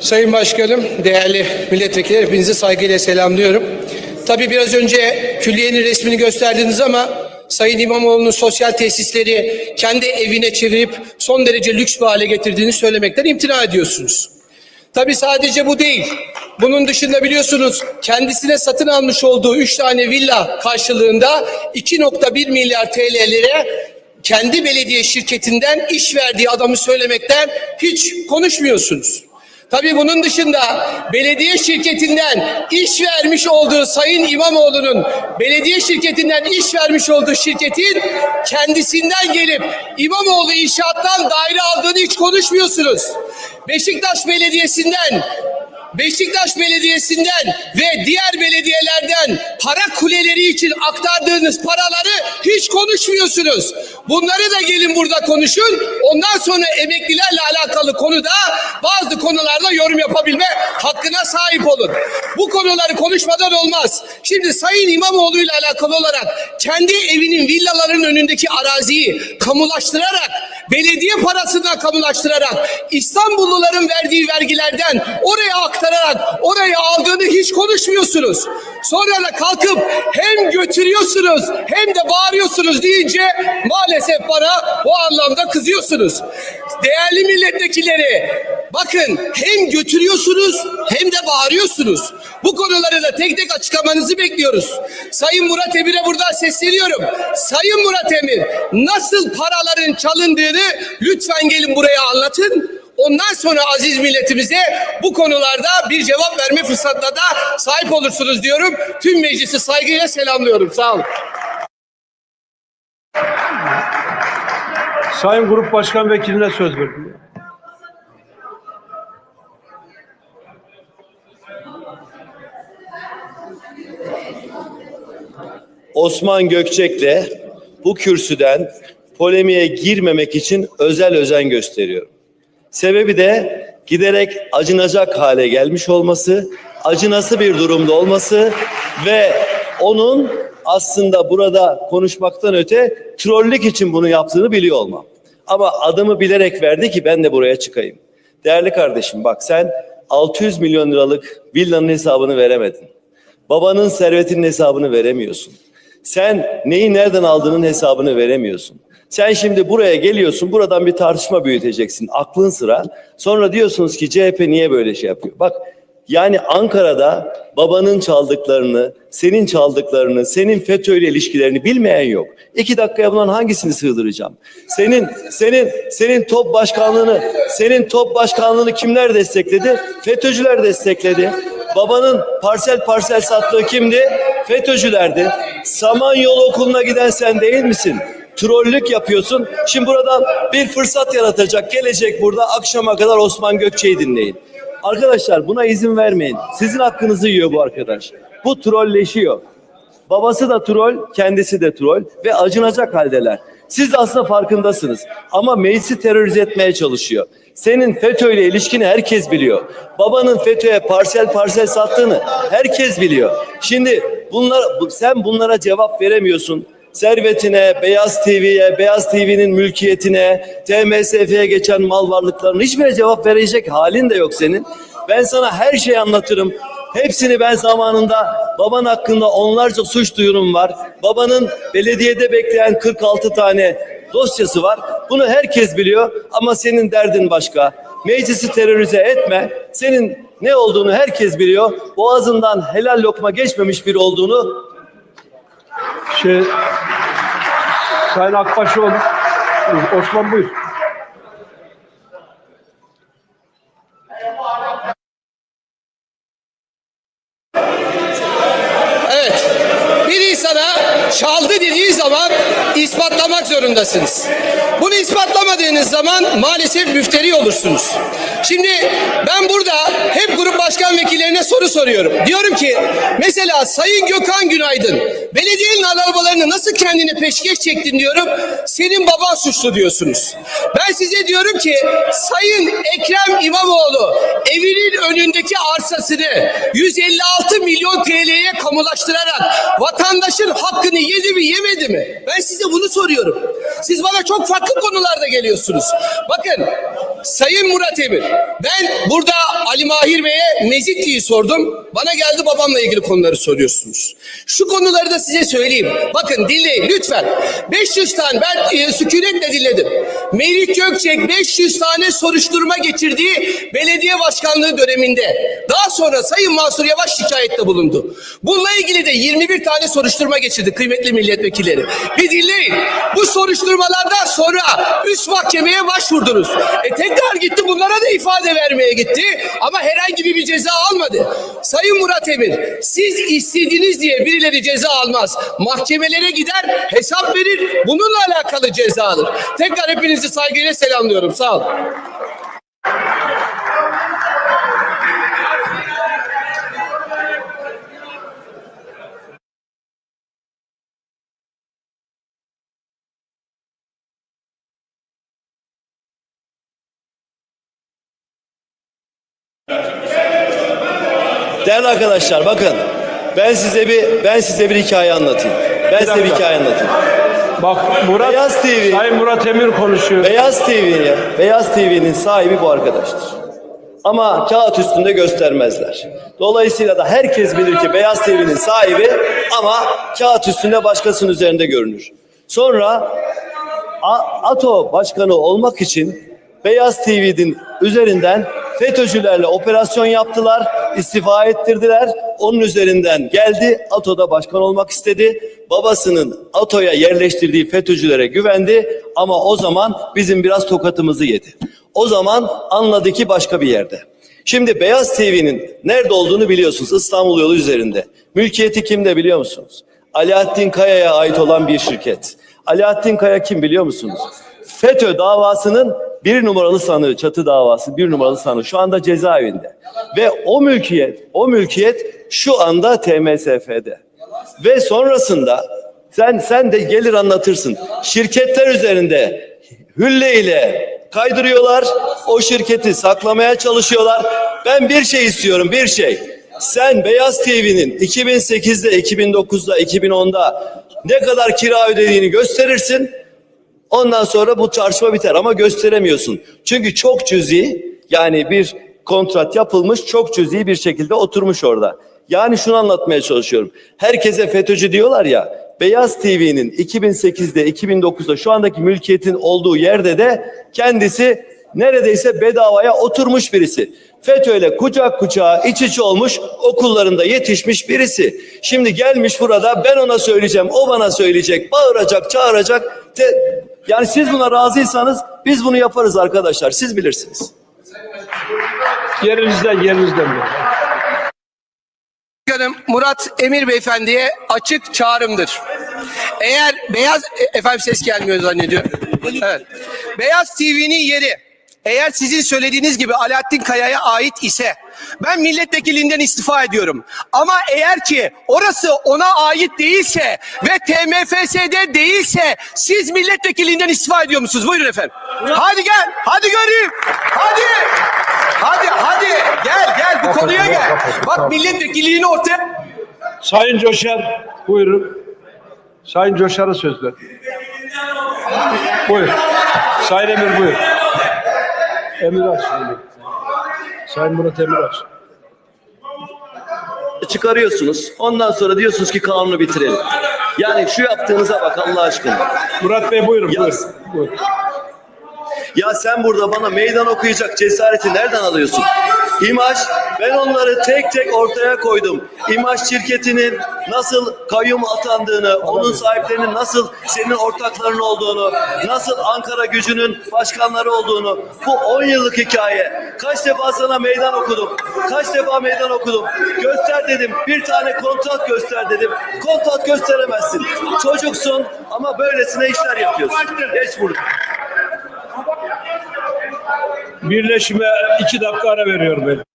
Sayın Başkanım, değerli milletvekilleri hepinizi saygıyla selamlıyorum. Tabii biraz önce külliyenin resmini gösterdiniz ama Sayın İmamoğlu'nun sosyal tesisleri kendi evine çevirip son derece lüks bir hale getirdiğini söylemekten imtina ediyorsunuz. Tabii sadece bu değil. Bunun dışında biliyorsunuz kendisine satın almış olduğu 3 tane villa karşılığında 2.1 milyar TL'lere kendi belediye şirketinden iş verdiği adamı söylemekten hiç konuşmuyorsunuz. Tabii bunun dışında belediye şirketinden iş vermiş olduğu Sayın İmamoğlu'nun belediye şirketinden iş vermiş olduğu şirketin kendisinden gelip İmamoğlu inşaattan daire aldığını hiç konuşmuyorsunuz. Beşiktaş Belediyesi'nden Beşiktaş Belediyesi'nden ve diğer belediyelerden para kuleleri için aktardığınız paraları hiç konuşmuyorsunuz. Bunları da gelin burada konuşun. Ondan sonra emeklilerle alakalı konuda bazı konularda yorum yapabilme hakkına sahip olun. Bu konuları konuşmadan olmaz. Şimdi Sayın İmamoğlu ile alakalı olarak kendi evinin villaların önündeki araziyi kamulaştırarak belediye parasından kamulaştırarak İstanbulluların verdiği vergilerden oraya aktararak oraya aldığını hiç konuşmuyorsunuz. Sonra da kalkıp hem götürüyorsunuz hem de bağırıyorsunuz deyince maalesef bana bu anlamda kızıyorsunuz. Değerli milletvekilleri bakın hem götürüyorsunuz hem de bağırıyorsunuz. Bu konuları da tek tek açıklamanızı bekliyoruz. Sayın Murat Emir'e buradan sesleniyorum. Sayın Murat Emir nasıl paraların çalındığını lütfen gelin buraya anlatın. Ondan sonra aziz milletimize bu konularda bir cevap verme fırsatına da sahip olursunuz diyorum. Tüm meclisi saygıyla selamlıyorum. Sağ olun. Sayın Grup Başkan Vekiline söz veriyorum. Osman Gökçek'le bu kürsüden polemiğe girmemek için özel özen gösteriyorum. Sebebi de giderek acınacak hale gelmiş olması, acınası bir durumda olması ve onun aslında burada konuşmaktan öte trollük için bunu yaptığını biliyor olmam. Ama adımı bilerek verdi ki ben de buraya çıkayım. Değerli kardeşim bak sen 600 milyon liralık villanın hesabını veremedin. Babanın servetinin hesabını veremiyorsun. Sen neyi nereden aldığının hesabını veremiyorsun. Sen şimdi buraya geliyorsun, buradan bir tartışma büyüteceksin. Aklın sıra. Sonra diyorsunuz ki CHP niye böyle şey yapıyor? Bak yani Ankara'da babanın çaldıklarını, senin çaldıklarını, senin FETÖ ile ilişkilerini bilmeyen yok. İki dakikaya bunların hangisini sığdıracağım? Senin, senin, senin top başkanlığını, senin top başkanlığını kimler destekledi? FETÖ'cüler destekledi. Babanın parsel parsel sattığı kimdi? FETÖ'cülerdi. Samanyolu okuluna giden sen değil misin? Trollük yapıyorsun. Şimdi buradan bir fırsat yaratacak. Gelecek burada akşama kadar Osman Gökçe'yi dinleyin. Arkadaşlar buna izin vermeyin. Sizin hakkınızı yiyor bu arkadaş. Bu trolleşiyor. Babası da troll, kendisi de troll ve acınacak haldeler. Siz de aslında farkındasınız. Ama meclisi terörize etmeye çalışıyor. Senin FETÖ ile ilişkini herkes biliyor. Babanın FETÖ'ye parsel parsel sattığını herkes biliyor. Şimdi bunlar sen bunlara cevap veremiyorsun. Servetine, Beyaz TV'ye, Beyaz TV'nin mülkiyetine, TMSF'ye geçen mal varlıklarına hiçbirine cevap verecek halin de yok senin. Ben sana her şeyi anlatırım. Hepsini ben zamanında baban hakkında onlarca suç duyurum var. Babanın belediyede bekleyen 46 tane dosyası var. Bunu herkes biliyor ama senin derdin başka. Meclisi terörize etme. Senin ne olduğunu herkes biliyor. Boğazından helal lokma geçmemiş bir olduğunu Şey, Sayın Akbaşoğlu, Osman buyur. Zorundasınız. Bunu ispatlamadığınız zaman maalesef müfteri olursunuz. Şimdi ben burada hep grup başkan vekillerine soru soruyorum. Diyorum ki mesela Sayın Gökhan Günaydın belediyenin arabalarını nasıl kendine peşkeş çektin diyorum. Senin baban suçlu diyorsunuz. Ben size diyorum ki Sayın Ekrem İmamoğlu evinin önündeki arsasını 156 milyon TL'ye kamulaştırarak vatandaşın hakkını yedi mi yemedi mi? Ben size bunu soruyorum. Siz bana çok farklı konularda geliyorsunuz. Bakın Sayın Murat Emir, ben burada Ali Mahir Bey'e Mezitli'yi sordum. Bana geldi babamla ilgili konuları soruyorsunuz. Şu konuları da size söyleyeyim. Bakın dinleyin lütfen. 500 tane ben e, sükunetle dinledim. Melih Gökçek 500 tane soruşturma geçirdiği belediye başkanlığı döneminde. Daha sonra Sayın Mansur Yavaş şikayette bulundu. Bununla ilgili de 21 tane soruşturma geçirdi kıymetli milletvekilleri. Bir dinleyin. Bu soruşturmalardan sonra üst mahkemeye başvurdunuz. E tekrar gitti bunlara da ifade vermeye gitti. Ama herhangi bir ceza almadı. Sayın Murat Emir siz istediğiniz diye birileri ceza almaz. Mahkemelere gider hesap verir bununla alakalı ceza alır. Tekrar hepinizi saygıyla selamlıyorum. Sağ olun. Değerli arkadaşlar bakın ben size bir ben size bir hikaye anlatayım. Ben size bir hikaye anlatayım. Bak Murat, Beyaz TV. Sayın Murat Emir konuşuyor. Beyaz TV'ye, Beyaz TV'nin sahibi bu arkadaştır. Ama kağıt üstünde göstermezler. Dolayısıyla da herkes bilir ki Beyaz TV'nin sahibi ama kağıt üstünde başkasının üzerinde görünür. Sonra ATO başkanı olmak için Beyaz TV'nin üzerinden FETÖ'cülerle operasyon yaptılar, istifa ettirdiler. Onun üzerinden geldi, ATO'da başkan olmak istedi. Babasının ATO'ya yerleştirdiği FETÖ'cülere güvendi ama o zaman bizim biraz tokatımızı yedi. O zaman anladı ki başka bir yerde. Şimdi Beyaz TV'nin nerede olduğunu biliyorsunuz İstanbul yolu üzerinde. Mülkiyeti kimde biliyor musunuz? Alaaddin Kaya'ya ait olan bir şirket. Alaaddin Kaya kim biliyor musunuz? FETÖ davasının bir numaralı sanığı, çatı davası bir numaralı sanığı şu anda cezaevinde. Ve o mülkiyet, o mülkiyet şu anda TMSF'de. Ve sonrasında sen sen de gelir anlatırsın. Şirketler üzerinde hülle ile kaydırıyorlar. O şirketi saklamaya çalışıyorlar. Ben bir şey istiyorum, bir şey. Sen Beyaz TV'nin 2008'de, 2009'da, 2010'da ne kadar kira ödediğini gösterirsin. Ondan sonra bu tartışma biter ama gösteremiyorsun. Çünkü çok cüzi yani bir kontrat yapılmış çok cüzi bir şekilde oturmuş orada. Yani şunu anlatmaya çalışıyorum. Herkese FETÖ'cü diyorlar ya. Beyaz TV'nin 2008'de 2009'da şu andaki mülkiyetin olduğu yerde de kendisi neredeyse bedavaya oturmuş birisi. FETÖ'yle kucak kucağa iç içe olmuş okullarında yetişmiş birisi. Şimdi gelmiş burada ben ona söyleyeceğim o bana söyleyecek bağıracak çağıracak. Te- yani siz buna razıysanız biz bunu yaparız arkadaşlar siz bilirsiniz. Yerinizden yerinizden. bir. Başkanım Murat Emir Beyefendi'ye açık çağrımdır. Eğer Beyaz e, efendim ses gelmiyor zannediyorum. Evet. Beyaz TV'nin yeri eğer sizin söylediğiniz gibi Alaaddin Kaya'ya ait ise ben milletvekilinden istifa ediyorum. Ama eğer ki orası ona ait değilse ve TMFS'de değilse siz milletvekilinden istifa ediyor musunuz? Buyurun efendim. Hadi gel. Hadi göreyim. Hadi. Hadi hadi gel gel bu konuya gel. Bak milletvekilliğini ortaya Sayın Coşar buyurun. Sayın Coşar'a söz ver. Buyur. Sayın Emir buyur. Emir aç. Sayın Murat Emir aç. Çıkarıyorsunuz ondan sonra diyorsunuz ki kanunu bitirelim. Yani şu yaptığınıza bak Allah aşkına. Murat Bey buyurun. Buyur. Yaz. buyur. Ya sen burada bana meydan okuyacak cesareti nereden alıyorsun? İmaj, ben onları tek tek ortaya koydum. İmaj şirketinin nasıl kayyum atandığını, onun sahiplerinin nasıl senin ortakların olduğunu, nasıl Ankara gücünün başkanları olduğunu, bu 10 yıllık hikaye. Kaç defa sana meydan okudum, kaç defa meydan okudum. Göster dedim, bir tane kontrat göster dedim. Kontrat gösteremezsin. Çocuksun ama böylesine işler yapıyorsun. Geç burada. Birleşime iki dakika ara veriyorum ben.